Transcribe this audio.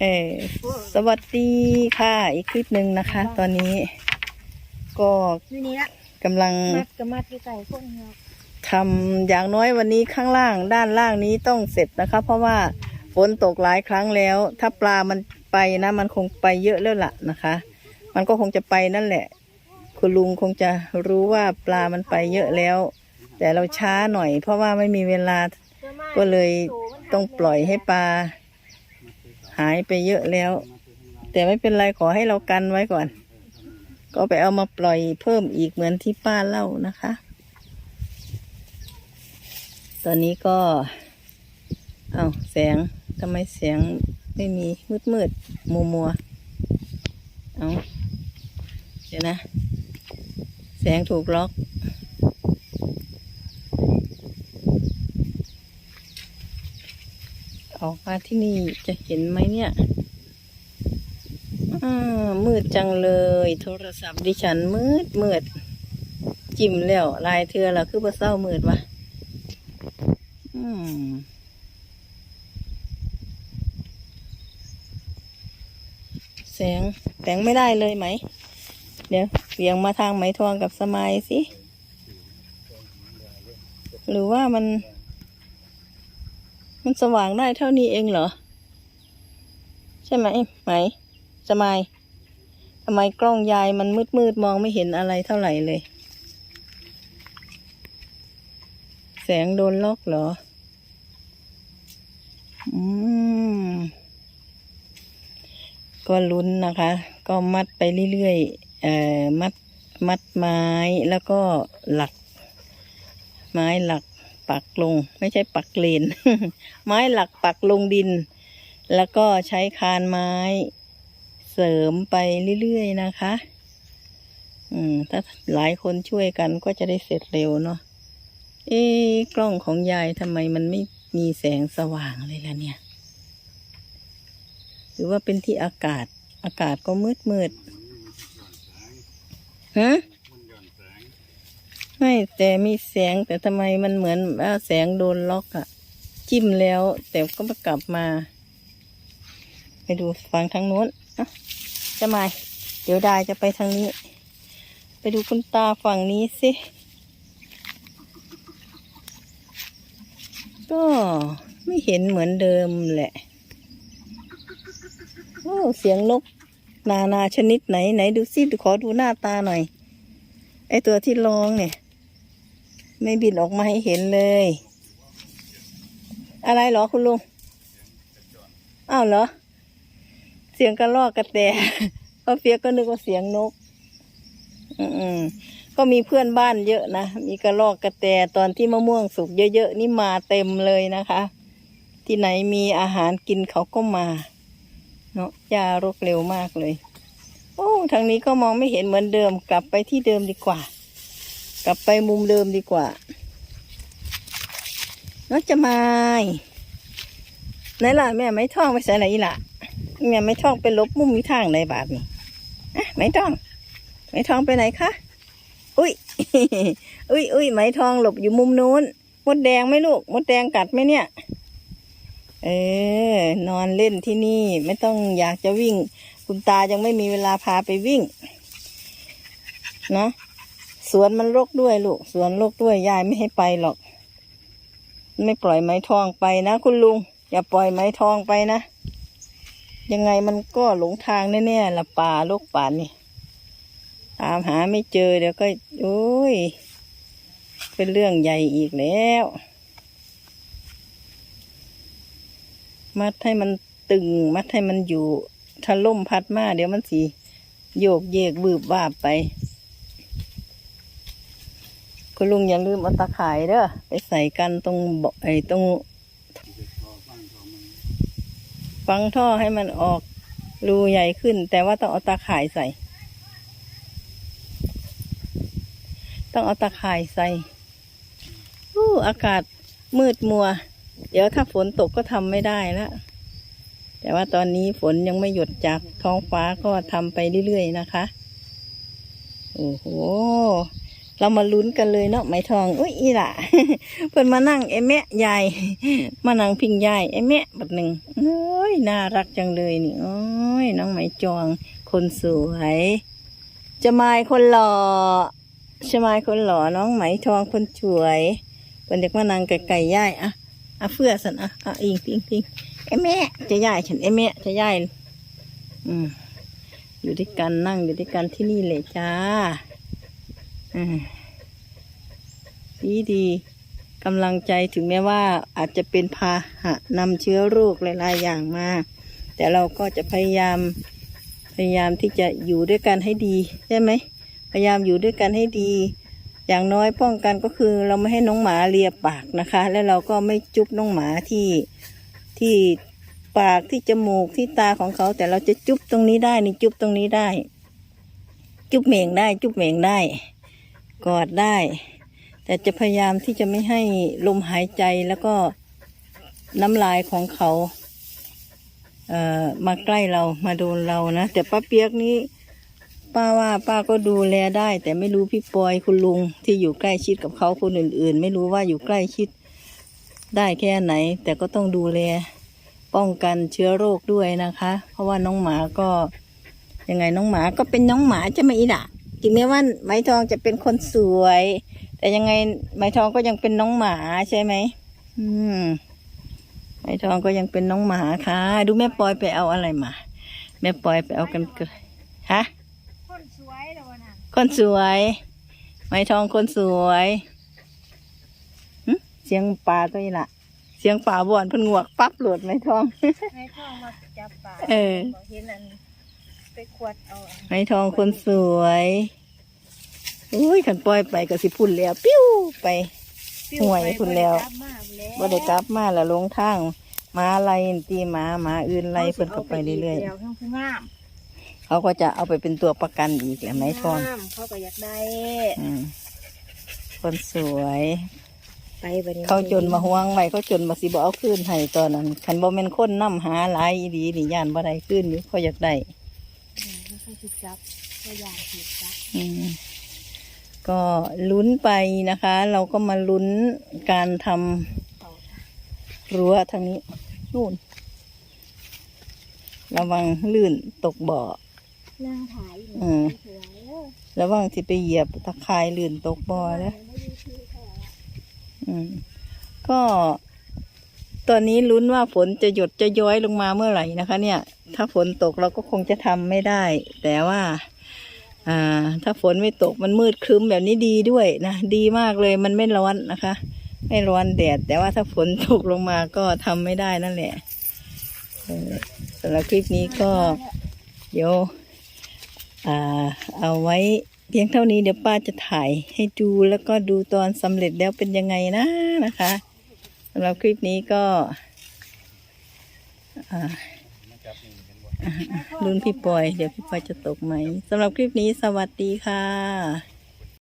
เออสวัสดีค่ะ อีกคลิปหนึ่งนะคะ ตอนนี้ ก็กำลังมัดกับมัดที่ใส่พวกนี้ครับทำอย่างน้อยวันนี้ข้างล่าง ด้านล่างนี้ต้องเสร็จนะคะ เพราะว่าฝนตกหลายครั้งแล้ว ถ้าปลามันไปนะมันคงไปเยอะแล้วล่ะนะคะ มันก็คงจะไปนั่นแหละ คุณลุงคงจะรู้ว่าปลามันไปเยอะแล้ว แต่เราช้าหน่อย เพราะว่าไม่มีเวลาก็เลยต้องปล่อยให้ปลา หายไปเยอะแล้ว แต่ไม่เป็นไรขอให้เรากันไว้ก่อน ก็ไปเอามาปล่อยเพิ่มอีกเหมือนที่ป้าเล่านะคะ ตอนนี้ก็ เอาแสงทำไมแสงไม่มีมืดมืดมัวมัวเอาเดี๋ยวนะ แสงถูกล็อก ออกมาที่นี่จะเห็นไหมเนี่ยอ่ามืดจังเลย โทรศัพท์ดิฉันมืดมืดจิ้มแล้วลายเธอละคือบ่เศร้ามืดวะอืมแสงแสงไม่ได้เลยไหม เดี๋ยวเบี่ยงมาทางไหมทองกับสมัยสิ หรือว่ามัน มันสว่างได้เท่านี้เองเหรอ ใช่ไหมไหมสมัยทำไมกล้องยายมันมืดมืดมองไม่เห็นอะไรเท่าไหร่เลย แสงโดนล็อกเหรอ อืม ก็ลุ้นนะคะ ก็มัดไปเรื่อยๆเอ่อมัดมัดไม้แล้วก็หลัก ไม้หลัก ปักลง ไม่ใช่ปักเลน ไม้หลักปักลงดิน แล้วก็ใช้คานไม้เสริมไปเรื่อยๆนะคะ อืม ถ้าหลายคนช่วยกันก็จะได้เสร็จเร็วเนาะเอ๊กล้องของยายทำไมมันไม่มีแสงสว่างเลยล่ะเนี่ย หรือว่าเป็นที่อากาศ อากาศก็มืดมืดฮะ ไม่แต่มีแสงแต่ทำไมมันเหมือนว่าแสงโดนล็อกอะจิ้มแล้ว แต่ก็มากลับมา ไปดูฟังทางโน้นอะจะมาเดี๋ยวดายจะไปทางนี้ ไปดูคุณตาฝั่งนี้สิ ก็ไม่เห็นเหมือนเดิมแหละโอ้เสียงนกนานาชนิดไหนไหนดูสิขอดูหน้าตาหน่อย ไอตัวที่ร้องเนี่ย ไม่บินออกมาให้เห็นเลย อะไรเหรอคุณลุงอ้าวเหรอ เสียงกระรอกกระแตก็เฟียกก็นึกว่าเสียงนก อืมก็มีเพื่อนบ้านเยอะนะ มีกระรอกกระแตตอนที่มะม่วงสุกเยอะๆนี่มาเต็มเลยนะคะ ที่ไหนมีอาหารกินเขาก็มา เนาะยารกเร็วมากเลย โอ้ทางนี้ก็มองไม่เห็นเหมือนเดิมกลับไปที่เดิมดีกว่า กลับไปมุมเดิมดีกว่าน้องจะมาไหนล่ะแม่ไม่ท่องไปใส่ไหนล่ะแม่ไม่ท่องไปลบมุมมีทางในบาทนี่อะไม่ท่อง ไม่ท่องไปไหนคะอุ้ยอุ้ยอุ้ยไหมทองหลบอยู่มุมนู้นมดแดงไหมลูกมดแดงกัดไหมเนี่ย เออนอนเล่นที่นี่ไม่ต้องอยากจะวิ่ง คุณตายังไม่มีเวลาพาไปวิ่งนะ สวนมันรกด้วยลูก สวนรกด้วยยายไม่ให้ไปหรอก ไม่ปล่อยไม้ทองไปนะคุณลุง อย่าปล่อยไม้ทองไปนะ ยังไงมันก็หลงทางแน่ๆละป่าโลกป่านนี่ตามหาไม่เจอเดี๋ยวก็โอ้ย เป็นเรื่องใหญ่อีกแล้ว มัดให้มันตึง มัดให้มันอยู่ถ้าล่มพัดมาเดี๋ยวมันสีโยกเยกบืบวาบไป คุณลุงอย่าลืมเอาตาข่ายเด้อไปใส่กันตรงบาะไอ้ตรงฟังท่อให้มันออกรูใหญ่ขึ้น แต่ว่าต้องเอาตาข่ายใส่ ต้องเอาตาข่ายใส่อู้อากาศมืดมัว เดี๋ยวถ้าฝนตกก็ทำไม่ได้ล้วแต่ว่าตอนนี้ฝนยังไม่หยุดจากท้องฟ้าก็ทำไปเรื่อยๆนะคะ โอ้โห เรามาลุ้นกันเลยเนาะไหมทองอุ้ยอีหล่ะเพิ่นมานั่งไอ้แม่ยายมานั่งพิงยายไอ้แม่บัดหนึ่งโอ้ยน่ารักจังเลยนี่โอ้ยน้องไหมจอง คนสวยจะมายคนหล่อจะมายคนหล่อน้องไหมทองคนสวยเพิ่นเด็กมานั่งไก่ๆยายอะอะเฟื่อสันอะอะอิงพิงพิงไอ้แม่จะยายฉันไอ้แม่จะยายอืมอยู่ด้วยกันนั่งอยู่ด้วยกันที่นี่เลยจ้า ดีดีกำลังใจถึงแม้ว่าอาจจะเป็นพาหะนำเชื้อโรคหลายๆอย่างมา แต่เราก็จะพยายามพยายามที่จะอยู่ด้วยกันให้ดีใช่ไหมพยายามอยู่ด้วยกันให้ดี อย่างน้อยป้องกันก็คือเราไม่ให้น้องหมาเลียปากนะคะ แล้วเราก็ไม่จุ๊บน้องหมาที่ที่ปากที่จมูกที่ตาของเขา แต่เราจะจุ๊บตรงนี้ได้นี่จุ๊บตรงนี้ได้ จุ๊บเหม่งได้ จุ๊บเหม่งได้ กอดได้ แต่จะพยายามที่จะไม่ให้ลมหายใจแล้วก็น้ำลายของเขาเอ่อมาใกล้เรามาโดนเรานะ แต่ป้าเปียกนี้ ป้าว่าป้าก็ดูแลได้ แต่ไม่รู้พี่ปอยคุณลุงที่อยู่ใกล้ชิดกับเขาคนอื่น ๆ ไม่รู้ว่าอยู่ใกล้ชิดได้แค่ไหน แต่ก็ต้องดูแลป้องกันเชื้อโรคด้วยนะคะ เพราะว่าน้องหมาก็ยังไงน้องหมาก็เป็นน้องหมาจะไม่อีด่ะ ถึงแม้ว่าไม้ทองจะเป็นคนสวย แต่ยังไงไม้ทองก็ยังเป็นน้องหมาใช่ไหมอืมไม้ทองก็ยังเป็นน้องหมาค่ะ ดูแม่ปอยไปเอาอะไรมา แม่ปอยไปเอากันเกยฮะคนสวยเลยวันนั้นคนสวย ไม้ทองคนสวยหึเสียงป่าตัวนี้ล่ะเสียงป่าบ่อนเพิ่นงวกปั๊บโหลดไม้ทอง ให้ท่องมาจับปลาเออบอกเห็นอัน ไปขวดเอาอันไม้ทองคนสวย อุ้ยขันปล่อยไปก็สิพุ่นแล้ว ปิ้วไปปิ้ห่วยไปคุณแล้วบ่ได้กลับมาแล้ว บ่ได้กลับมาแล้วลงทางหมาไล่ตีหมาหมาอื่นไล่เพิ่นเข้าไปเรื่อยๆทั้งผู้งามๆเขาก็จะเอาไปเป็นตัวประกันอีกแหละไม้ทองงามเขาก็อยากได้อืมคนสวย ไปบัดนี้เขาจนมาห่วงไว้เขาจนมาสิบ่เอาคืนให้ตอนนั้นคันบ่แม่นคนนํหาหลายอีดีนี่ย่านบ่ได้คืนอยู่เขาอยากได้อื มเขาสิจับก็อยากสิจับอืมก็ลุ้นไปนะคะ เราก็มาลุ้นการทำต่อรั้วทางนี้นู่น ระวังลื่นตกบ่อนั่งถ่ายอยู่อืมสวยเด้อระวังที่ไปเหยียบตะไคร่ลื่นตกบ่อแล้วไม่ได้ชื่อแท้อืม ก็ ตอนนี้ลุ้นว่าฝนจะหยดจะย้อยลงมาเมื่อไหร่นะคะ เนี่ย ถ้าฝนตกเราก็คงจะทำไม่ได้ แต่ว่าถ้าฝนไม่ตกมันมืดครึ้มแบบนี้ดีด้วยนะ ดีมากเลยมันไม่ร้อนนะคะ ไม่ร้อนแดด แต่ว่าถ้าฝนตกลงมาก็ทำไม่ได้นั่นแหละสำหรับคลิปนี้ก็เดี๋ยวเอาไว้เพียงเท่านี้เดี๋ยวป้าจะถ่ายให้ดูแล้วก็ดูตอนสำเร็จแล้วเป็นยังไงนะนะคะสำหรับคลิปนี้ก็อ่า ลุ้นพี่ปอย เดี๋ยวพี่ปอยจะตกไหมสำหรับคลิปนี้สวัสดีค่ะ